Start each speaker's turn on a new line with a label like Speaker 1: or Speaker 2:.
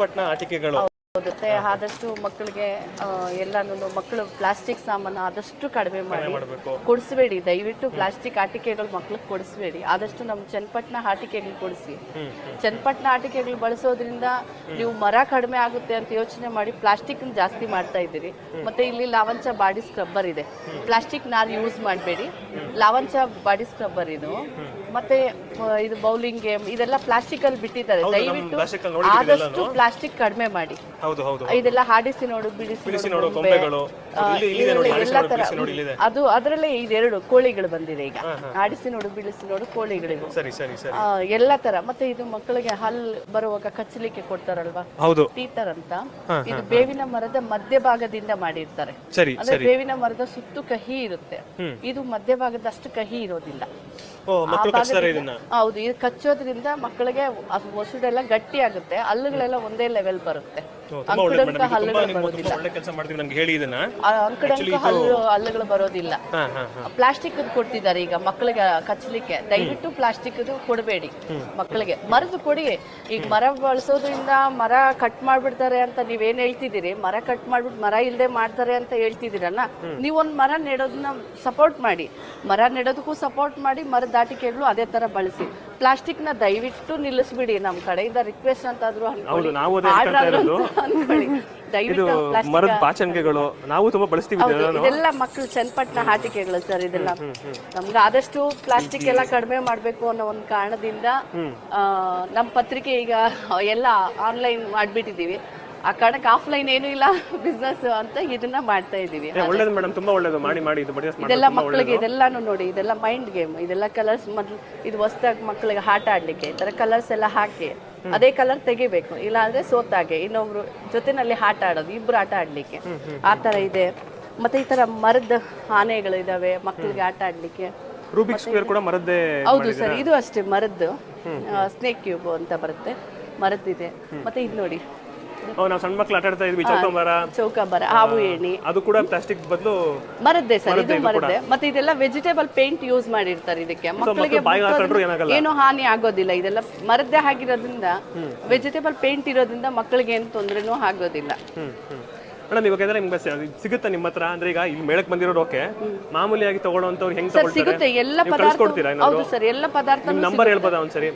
Speaker 1: ಪಟ್ನ ಆಟಿಕೆಗಳು.
Speaker 2: ಹೋಗುತ್ತೆ ಆದಷ್ಟು ಮಕ್ಕಳಿಗೆ ಎಲ್ಲಾನು ಮಕ್ಕಳು ಪ್ಲಾಸ್ಟಿಕ್ ಸಾಮಾನು ಆದಷ್ಟು ಕಡಿಮೆ ಮಾಡಿ ಕೊಡಿಸ್ಬೇಡಿ. ದಯವಿಟ್ಟು ಪ್ಲಾಸ್ಟಿಕ್ ಆಟಿಕೆಗಳು ಮಕ್ಳಿಗೆ ಕೊಡಿಸ್ಬೇಡಿ. ಆದಷ್ಟು ನಮ್ಮ ಚನ್ನಪಟ್ಟಣ ಆಟಿಕೆಗಳು ಕೊಡಿಸಿ. ಚನ್ನಪಟ್ಟಣ ಆಟಿಕೆಗಳು ಬಳಸೋದ್ರಿಂದ ನೀವು ಮರ ಕಡಿಮೆ ಆಗುತ್ತೆ ಅಂತ ಯೋಚನೆ ಮಾಡಿ ಪ್ಲಾಸ್ಟಿಕ್ ಜಾಸ್ತಿ ಮಾಡ್ತಾ ಇದ್ದೀರಿ. ಮತ್ತೆ ಇಲ್ಲಿ ಲಾವಂಚ ಬಾಡಿ ಸ್ಕ್ರಬ್ಬರ್ ಇದೆ. ಪ್ಲಾಸ್ಟಿಕ್ ನಾರು ಯೂಸ್ ಮಾಡಬೇಡಿ. ಲಾವಂಚ ಬಾಡಿ ಸ್ಕ್ರಬ್ಬರ್ ಇದು. ಮತ್ತೆ ಇದು ಬೌಲಿಂಗ್ ಗೇಮ್ ಇದೆಲ್ಲ ಪ್ಲಾಸ್ಟಿಕ್ ಅಲ್ಲಿ ಬಿಟ್ಟಿದ್ದಾರೆ. ದಯವಿಟ್ಟು ಆದಷ್ಟು ಪ್ಲಾಸ್ಟಿಕ್ ಕಡಿಮೆ ಮಾಡಿ. ಇದೆಲ್ಲ ಹಾಡಿಸಿ ನೋಡು ಬಿಡಿಸಿ ನೋಡು ಎಲ್ಲ ತರ ಅದು ಅದರಲ್ಲೇ ಇದೆರಡು ಕೋಳಿಗಳು ಬಂದಿದೆ ಈಗ. ಆಡಿಸಿ ನೋಡು ಬಿಡಿಸಿ ನೋಡು ಆ, ಎಲ್ಲ ತರ. ಮತ್ತೆ ಇದು ಮಕ್ಕಳಿಗೆ ಹಲ್ ಬರುವಾಗ ಕಚ್ಚಲಿಕ್ಕೆ ಕೊಡ್ತಾರಲ್ವಾ?
Speaker 1: ಹೌದು.
Speaker 2: ಟೀತರ್ ಅಂತ. ಇದು ಬೇವಿನ ಮರದ ಮಧ್ಯಭಾಗದಿಂದ ಮಾಡಿರ್ತಾರೆ. ಅಂದ್ರೆ ಬೇವಿನ ಮರದ ಸುತ್ತು ಕಹಿ ಇರುತ್ತೆ. ಇದು ಮಧ್ಯಭಾಗದಷ್ಟು ಕಹಿ ಇರೋದಿಲ್ಲ.
Speaker 1: ಕಚ್ತಾರೆ ಇದನ್ನ.
Speaker 2: ಹೌದು ಇದು ಕಚ್ಚೋದ್ರಿಂದ ಮಕ್ಕಳಿಗೆ ಅದು ಗಟ್ಟಿ ಆಗುತ್ತೆ ಹಲ್ಲುಗಳೆಲ್ಲ ಒಂದೇ ಲೆವೆಲ್ ಬರುತ್ತೆ. ಅಂಕುಡಂಕ ಹಲ್ಲುಗಳು ಬರೋದಿಲ್ಲ.
Speaker 1: ಒಳ್ಳೆ ಕೆಲಸ ಮಾಡ್ತೀವಿ ನಮ್ಗೆ ಹೇಳಿ ಇದನ್ನ.
Speaker 2: ಆ ಅಂಕುಡಂಕ ಹಲ್ಲು ಹಲ್ಲುಗಳು ಬರೋದಿಲ್ಲ. ಪ್ಲಾಸ್ಟಿಕ್ ಕೊಡ್ತಿದ್ದಾರೆ ಈಗ ಮಕ್ಕಳಿಗೆ ಕಚ್ಚಲಿಕ್ಕೆ. ದಯವಿಟ್ಟು ಪ್ಲಾಸ್ಟಿಕ್ ಕೊಡಬೇಡಿ ಮಕ್ಕಳಿಗೆ. ಮರದ ಕೊಡಿ. ಈಗ ಮರ ಬಳಸೋದ್ರಿಂದ ಮರ ಕಟ್ ಮಾಡ್ಬಿಡ್ತಾರೆ ಅಂತ ನೀವೇನ್ ಹೇಳ್ತಿದ್ದೀರಿ? ಮರ ಕಟ್ ಮಾಡ್ಬಿಟ್ಟು ಮರ ಇಲ್ಲದೆ ಮಾಡ್ತಾರೆ ಅಂತ ಹೇಳ್ತಿದ್ದೀರಲ್ಲ? ನೀವೊಂದು ಮರ ನೆಡೋದನ್ನ ಸಪೋರ್ಟ್ ಮಾಡಿ. ಮರ ನೆಡೋದಕ್ಕೂ ಸಪೋರ್ಟ್ ಮಾಡಿ ಮರದ ದಾಟಿಕೆಗಳು ಅದೇ ತರ ಬಳಸಿ. ಪ್ಲಾಸ್ಟಿಕ್ನ ದಯವಿಟ್ಟು ನಿಲ್ಲಿಸ್ಬಿಡಿ. ನಮ್ಮ ಕಡೆಯಿಂದ ರಿಕ್ವೆಸ್ಟ್ ಅಂತಾದ್ರು
Speaker 1: ಹೌದು ನಾವು ಅದೇ
Speaker 2: ಆರ್ಡರ್
Speaker 1: ಅನ್ಕೊಳ್ತಾ ಇರೋದು.
Speaker 2: ಅನ್ಕೊಳ್ಳಿ.
Speaker 1: ಇದು
Speaker 2: ದಯವಿಟ್ಟು plastic
Speaker 1: ಮರದ ನಾವು ತುಂಬಾ ಬಳಸ್ತೀವಿ
Speaker 2: ಹೌದು. ಇದೆಲ್ಲ ಮಕ್ಕಳು ಚನ್ನಪಟ್ಟಣ ಆಟಿಕೆಗಳು ಸರ್ ಇದೆಲ್ಲ. ನಮ್ಗೆ ಆದಷ್ಟು ಪ್ಲಾಸ್ಟಿಕ್ ಎಲ್ಲ ಕಡಿಮೆ ಮಾಡಬೇಕು ಅನ್ನೋ ಒಂದು ಕಾರಣದಿಂದ ಆ, ನಮ್ಮ ಪತ್ರಿಕೆ ಈಗ ಎಲ್ಲ ಆನ್ಲೈನ್ ಮಾಡ್ಬಿಟ್ಟಿದೀವಿ ಆ ಕಾರಣಕ್ಕೆ ಆಫ್ಲೈನ್ ಏನೂ ಇಲ್ಲ ಬಿಸ್ನೆಸ್ ಅಂತ ಇದನ್ನ ಮಾಡ್ತಾ ಇದೀವಿ
Speaker 1: ಒಳ್ಳೇದು ಮೇಡಮ್ ತುಂಬಾ ಒಳ್ಳೇದು. ಮಾಡಿ ಮಾಡಿ ಇದು ಮಾಡಿ
Speaker 2: ಇದೆಲ್ಲ ಮಕ್ಕಳಿಗೆ ಇದೆಲ್ಲಾನು ನೋಡಿ ಇದೆಲ್ಲ ಮೈಂಡ್ ಗೇಮ್ ಇದೆಲ್ಲ ಕಲರ್ಸ್ ಮೊದಲು ಇದು ಹೊಸ್ದಾಗಿ ಮಕ್ಕಳಿಗೆ ಆಟ ಆಡ್ಲಿಕ್ಕೆ ಈ ತರ ಕಲರ್ಸ್ ಎಲ್ಲ ಹಾಕಿ ಅದೇ ಕಲರ್ ತೆಗಿಬೇಕು. ಇಲ್ಲ ಅಂದ್ರೆ ಸೋತಾಗೆ. ಇನ್ನೊಬ್ರು ಜೊತೆನಲ್ಲಿ ಆಟ ಆಡೋದು ಇಬ್ರು ಆಟ ಆಡ್ಲಿಕ್ಕೆ. ಆ ತರ ಇದೆ. ಮತ್ತೆ ಈ ತರ ಮರದ ಆನೆಗಳು ಇದಾವೆ ಮಕ್ಕಳಿಗೆ ಆಟ ಆಡ್ಲಿಕ್ಕೆ.
Speaker 1: ರೂಬಿಕ್ ಸ್ಕ್ವೇರ್ ಕೂಡ ಮರದ್ದೇ
Speaker 2: ಹೌದು ಸರ್ ಇದು ಅಷ್ಟೇ ಮರದ್ದು. ಸ್ನೇಕ್ ಕ್ಯೂಬ್ ಅಂತ ಬರುತ್ತೆ. ಮರದ್ದಿದೆ. ಮತ್ತೆ ಇದು ನೋಡಿ.
Speaker 1: ನಾವು ಸಣ್ಣ ಮಕ್ಳು ಆಟ ಆಡ್ತಾ ಇದ್ವಿ ಚೌಕಂಬರ.
Speaker 2: ಚೌಕಾಬಾರ ಹಾವು ಎಣ್ಣಿ
Speaker 1: ಅದು ಕೂಡ ಪ್ಲಾಸ್ಟಿಕ್ ಬದಲು
Speaker 2: ಮರದ್ದೇ ಸರ್ ಇದು ಮರದ್ದೇ ಮತ್ತೆ ಇದೆಲ್ಲ ವೆಜಿಟೇಬಲ್ ಪೇಂಟ್ ಯೂಸ್ ಮಾಡಿರ್ತಾರೆ ಇದಕ್ಕೆ. ಮಕ್ಕಳಿಗೆ ಏನು ಹಾನಿ ಆಗೋದಿಲ್ಲ. ಇದೆಲ್ಲ ಮರದ್ದೇ ಆಗಿರೋದ್ರಿಂದ ವೆಜಿಟೇಬಲ್ ಪೇಂಟ್ ಇರೋದ್ರಿಂದ ಮಕ್ಕಳಿಗೆ ಏನು ತೊಂದರೆನೂ ಆಗೋದಿಲ್ಲ.
Speaker 1: ಮೇಡಮ್ ಇವಾಗ ಅಂದ್ರೆ ನಿಮ್ಗೆ ಸಿಗುತ್ತಾ ನಿಮ್ಮ ಹತ್ರ? ಅಂದ್ರೆ ಈಗ ಇಲ್ಲಿ ಮೇಳಕ್ ಬಂದಿರೋರು ಓಕೆ ಮಾಮೂಲಿಯಾಗಿ ತಗೊಳ್ಳೋಂಥವ್ರು ಹೆಂಗ್
Speaker 2: ಸರ್ ಸಿಗುತ್ತೆ. ಎಲ್ಲ ಪದಾರ್ಥ? ಹೌದು ಸರ್ ಎಲ್ಲ ಪದಾರ್ಥ
Speaker 1: ನಂಬರ್ ಹೇಳ್ಬೋದಾ ಒಂದ್ಸರಿ?